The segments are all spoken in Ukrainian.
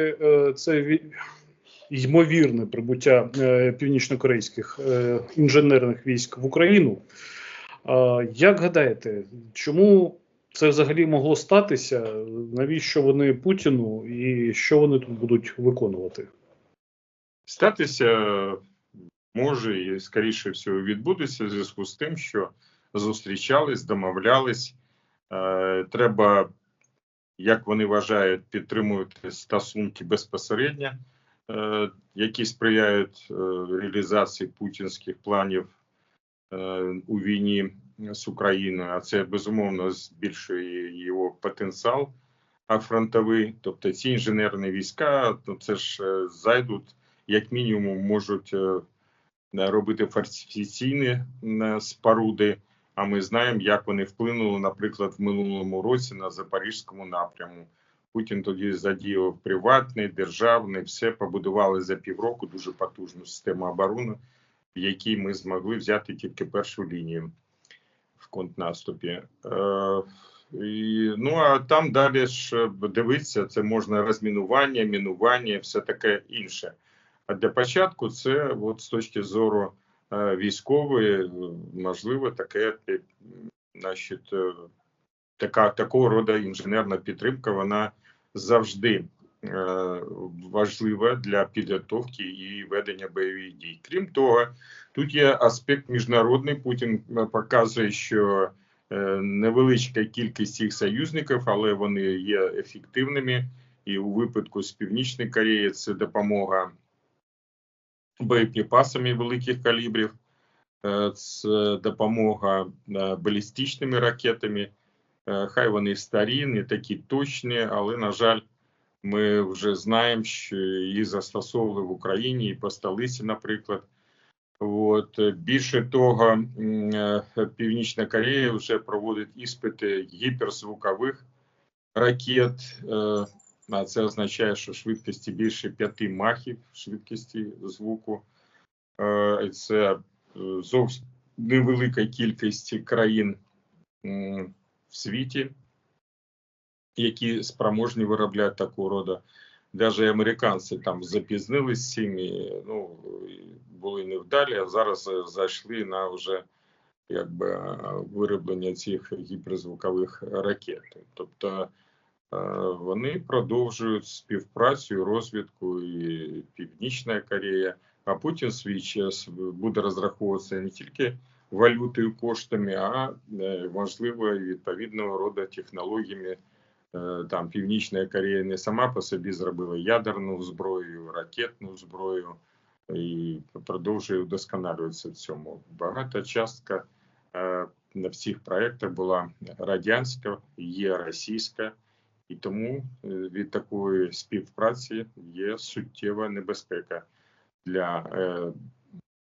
е, це ймовірне прибуття е, північнокорейських е, інженерних військ в Україну. Як гадаєте, чому це взагалі могло статися? Навіщо вони Путіну і що вони тут будуть виконувати? Статися може і скоріше всього відбудеться в зв'язку з тим, що зустрічались, домовлялись. Треба, як вони вважають, підтримувати стосунки безпосередньо, е, які сприяють е, реалізації путінських планів е, у війні з Україною, а це безумовно збільшує його потенціал а фронтовий. Тобто ці інженерні війська, то це ж зайдуть як мінімум можуть робити фортифікаційні споруди. А ми знаємо, як вони вплинули, наприклад, в минулому році на запорізькому напряму. Путін тоді задіяв приватний, державний, все побудували за півроку дуже потужну систему оборони, в якій ми змогли взяти тільки першу лінію в контрнаступі. Е, і, ну а там далі ж дивитися, це можна розмінування, мінування, все таке інше. А для початку це от з точки зору військової, е, можливо, таке е, значить, е, така такого роду інженерна підтримка, вона завжди е, важлива для підготовки і ведення бойових дій. Крім того, тут є аспект міжнародний. Путін показує, що невеличка кількість їх союзників, але вони є ефективними. І у випадку з Північної Кореї це допомога боєприпасами великих калібрів, е, це допомога е, балістичними ракетами. Е, Хай вони старі, не такі точні, але, на жаль, ми вже знаємо, що їх застосовували в Україні і по столиці, наприклад. От е, більше того, е, Північна Корея вже проводить іспити гіперзвукових ракет. А це означає, що швидкості більше п'яти махів швидкості звуку. Е, Це е, зовсім невелика кількість країн в світі, які спроможні виробляти такого роду. Навіть американці там запізнились з цим, і, ну, були невдалі, а зараз е, зайшли на вже якби вироблення цих гіперзвукових ракет. Тобто вони продовжують співпрацю, розвідку і Північна Корея. А Путін свій час буде розраховуватися не тільки валютою, коштами, а е, можливо і відповідного роду технологіями. Е, Там Північна Корея не сама по собі зробила ядерну зброю, ракетну зброю і продовжує вдосконалюватися в цьому. Багата частка е, на всіх проєктах була радянська, є російська, і тому е, від такої співпраці є суттєва небезпека для е,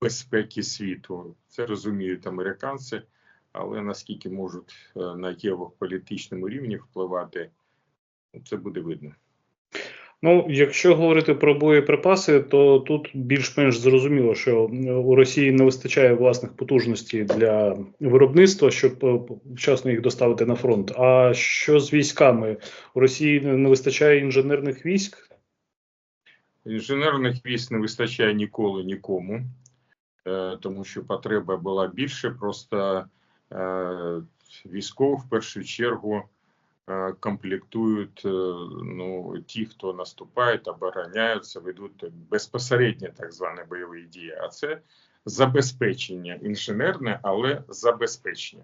безпеки світу. Це розуміють американці, але наскільки можуть е, на європолітичному рівні впливати, це буде видно. Ну, якщо говорити про боєприпаси, то тут більш-менш зрозуміло, що у Росії не вистачає власних потужностей для виробництва, щоб е, вчасно їх доставити на фронт. А що з військами? У Росії не вистачає інженерних військ? Інженерних військ не вистачає ніколи нікому, е, тому що потреба була більше. Просто е, військово в першу чергу комплектують е, ну, ті, хто наступають, обороняються, ведуть безпосередньо так звані бойові дії. А це забезпечення інженерне, але забезпечення.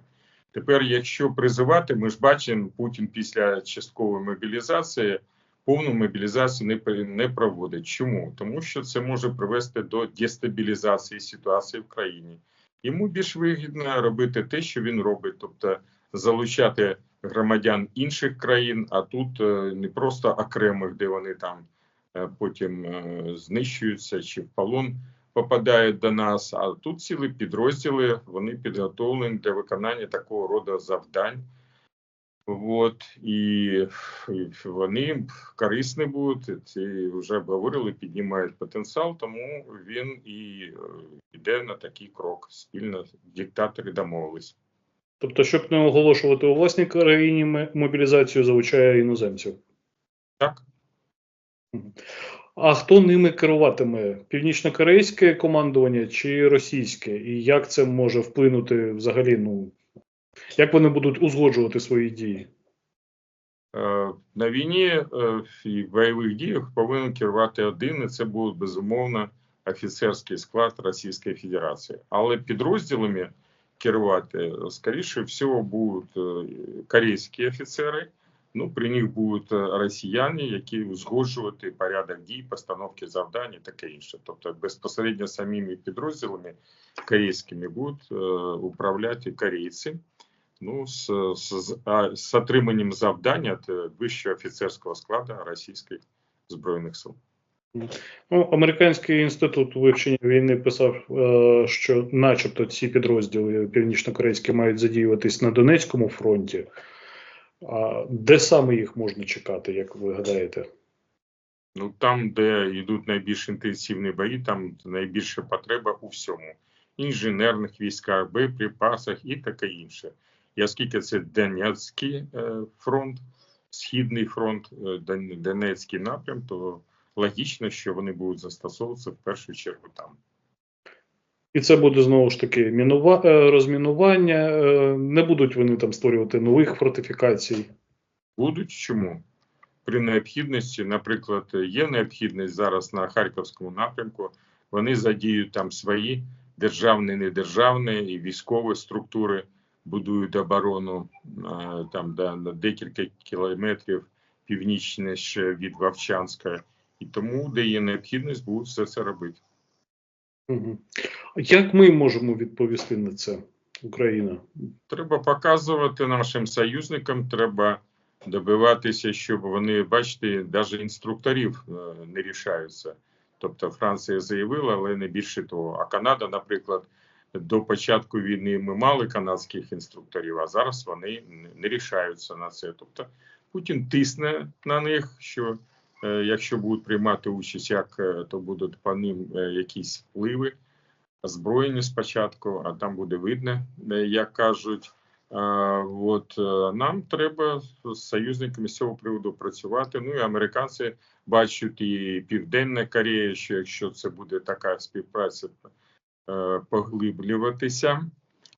Тепер, якщо призивати, ми ж бачимо, Путін після часткової мобілізації повну мобілізацію не не проводить. Чому? Тому що це може привести до дестабілізації ситуації в країні. Йому більш вигідно робити те, що він робить, тобто залучати громадян інших країн, а тут е, не просто окремих, де вони там е, потім е, знищуються чи в полон попадають до нас. А тут цілі підрозділи вони підготовлені для виконання такого роду завдань. От і, вони корисні будуть. Ці вже говорили, піднімають потенціал, тому він і йде на такий крок. Спільно диктатори домовились. Тобто, щоб не оголошувати у власній країні мобілізацію, залучає іноземців. Так, А хто ними керуватиме? Північно-корейське командування чи російське? І як це може вплинути взагалі? Ну як вони будуть узгоджувати свої дії? Е, На війні е, і в бойових діях повинен керувати один, і це буде безумовно офіцерський склад Російської Федерації. Але підрозділами керувати, скоріше всього, будуть е, корейські офіцери. Ну, при них будуть е, росіяни, які узгоджувати порядок дій, постановки завдань і таке інше. Тобто безпосередньо самими підрозділами корейськими будуть е, управляти корейці. Ну, з, з, з отриманням е, вищого офіцерського складу російських збройних сил. Ну, Американський інститут вивчення війни писав, е, що, начебто, ці підрозділи північно-корейські мають задіюватись на Донецькому фронті. А де саме їх можна чекати, як ви гадаєте? Ну там, де йдуть найбільш інтенсивні бої, там найбільша потреба у всьому: інженерних військах, боєприпасах і таке інше. І оскільки це Донецький е, фронт, Східний фронт, е, Донецький напрям, то логічно, що вони будуть застосовуватися в першу чергу там. І це буде знову ж таки мінува... е, розмінування. е, Не будуть вони там створювати нових фортифікацій. Будуть чому? При необхідності, наприклад, є необхідність зараз на Харківському напрямку, вони задіють там свої державні, недержавні і військові структури, будують оборону е, там да, на декілька кілометрів північніше від Вовчанська. І тому, де є необхідність, будуть все це робити. Угу. Як ми можемо відповісти на це, Україна? Треба показувати нашим союзникам, треба добиватися, щоб вони, бачите, навіть інструкторів е, не рішаються. Тобто Франція заявила, але не більше того. А Канада, наприклад, до початку війни ми мали канадських інструкторів, а зараз вони не- рішаються на це. Тобто Путін тисне на них, що якщо будуть приймати участь, як е, то будуть по ним е, якісь впливи озброєні спочатку, а там буде видно, е, як кажуть. От е, нам треба з союзниками з цього приводу працювати. Ну і американці бачать і Південна Корея, що якщо це буде така співпраця е, поглиблюватися,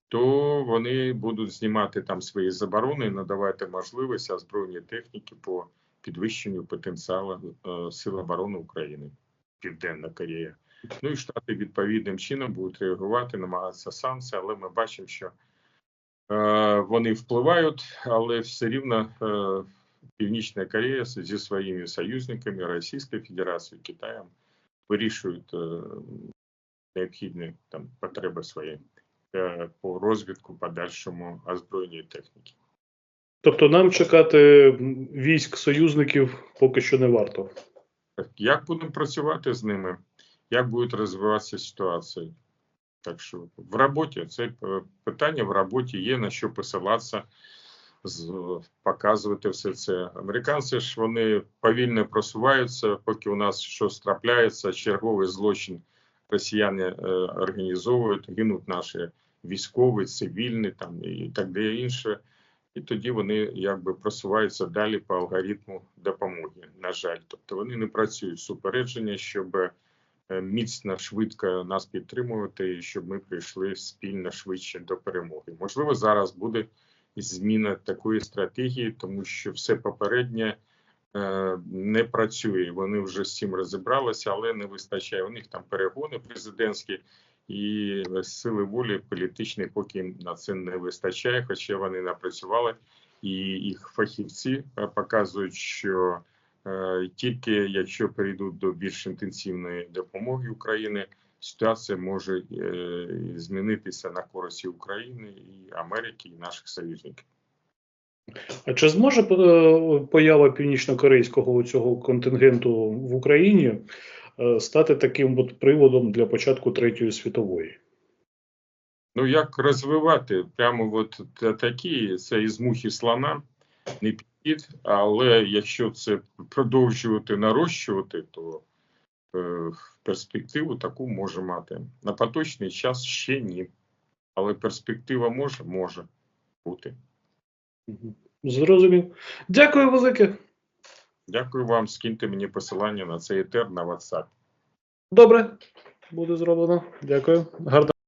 то вони будуть знімати там свої заборони, надавати можливість озброєння техніки по підвищенню потенціалу е, Сил оборони України, Південна Корея. Ну і штати відповідним чином будуть реагувати, намагатися санкції, але ми бачимо, що е, вони впливають, але все рівно е, Північна Корея зі своїми союзниками Російською Федерацією, Китаєм вирішують е, необхідні там потреби свої е, по розвідку подальшому озброєння техніки. Тобто нам чекати військ союзників поки що не варто. Як будемо працювати з ними? Як буде розвиватися ситуація? Так що в роботі це е, питання в роботі є на що посилатися, показувати все це. Американці ж вони повільно просуваються, поки у нас щось трапляється, черговий злочин росіяни е, організовують, гинуть наші військові, цивільні там і так далі інше. І тоді вони якби просуваються далі по алгоритму допомоги. На жаль, тобто вони не працюють з упередження, щоб е, міцно, швидко нас підтримувати, і щоб ми прийшли спільно швидше до перемоги. Можливо, зараз буде зміна такої стратегії, тому що все попереднє е, не працює. Вони вже з цим розібралися, але не вистачає. У них там перегони президентські. І сили волі політичної поки на це не вистачає, хоча вони напрацювали, і їх фахівці е, показують, що е, тільки якщо перейдуть до більш інтенсивної допомоги України, ситуація може е, змінитися на користь України, і Америки, і наших союзників. А чи зможе поява північно-корейського цього контингенту в Україні стати таким от приводом для початку Третьої світової? Ну як розвивати прямо от такі, це із мухи слона, не підхід, але якщо це продовжувати нарощувати, то е, перспективу таку може мати. На поточний час ще ні. Але перспектива може, може бути. Зрозумів. Дякую велике. Дякую вам. Скиньте мені посилання на цей етер на WhatsApp. Добре, буде зроблено. Дякую. Гарно.